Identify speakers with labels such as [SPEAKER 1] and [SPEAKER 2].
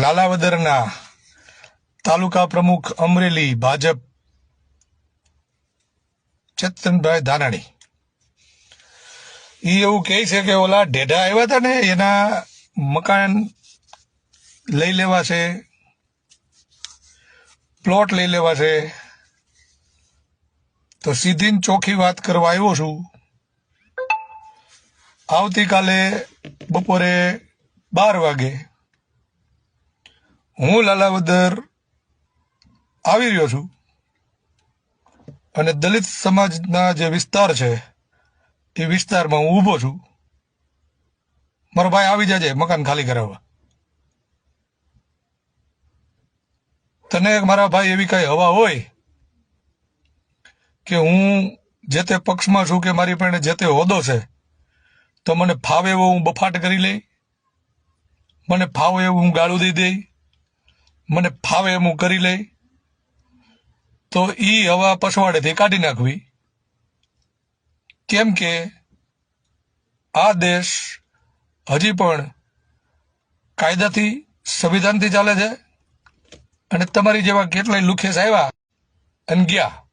[SPEAKER 1] લાલાવદરના તાલુકા પ્રમુખ અમરેલી ભાજપ ચેતનભાઈ ધાનાણી. ઈ એવું કહે છે કે ઓલા ઢેઢા આવ્યા હતા ને, એના મકાન લઈ લેવા છે, પ્લોટ લઈ લેવા છે. તો સીધી ચોખ્ખી વાત કરવા આવ્યો છું. આવતીકાલે બપોરે બાર વાગે હું લાલાવદર આવી રહ્યો છું. અને દલિત સમાજના જે વિસ્તાર છે, એ વિસ્તારમાં હું ઊભો છું. મારો ભાઈ આવી જાજે મકાન ખાલી કરાવવા. તને મારા ભાઈ એવી કઈ હવા હોય કે હું જે તે પક્ષમાં છું કે મારી પાસે જે તે હોદો છે, તો મને ફાવે એવો હું બફાટ કરી લઈ, મને ફાવે એવું હું ગાળું દઈ દઈ મને ફાવે એમ કરી લઈ, તો ઈ હવા પછવાડેથી કાઢી નાખવી. કેમ કે આ દેશ હજી પણ કાયદાથી, સંવિધાનથી ચાલે છે. અને તમારી જેવા કેટલાય લુખેસ આવ્યા અને ગયા.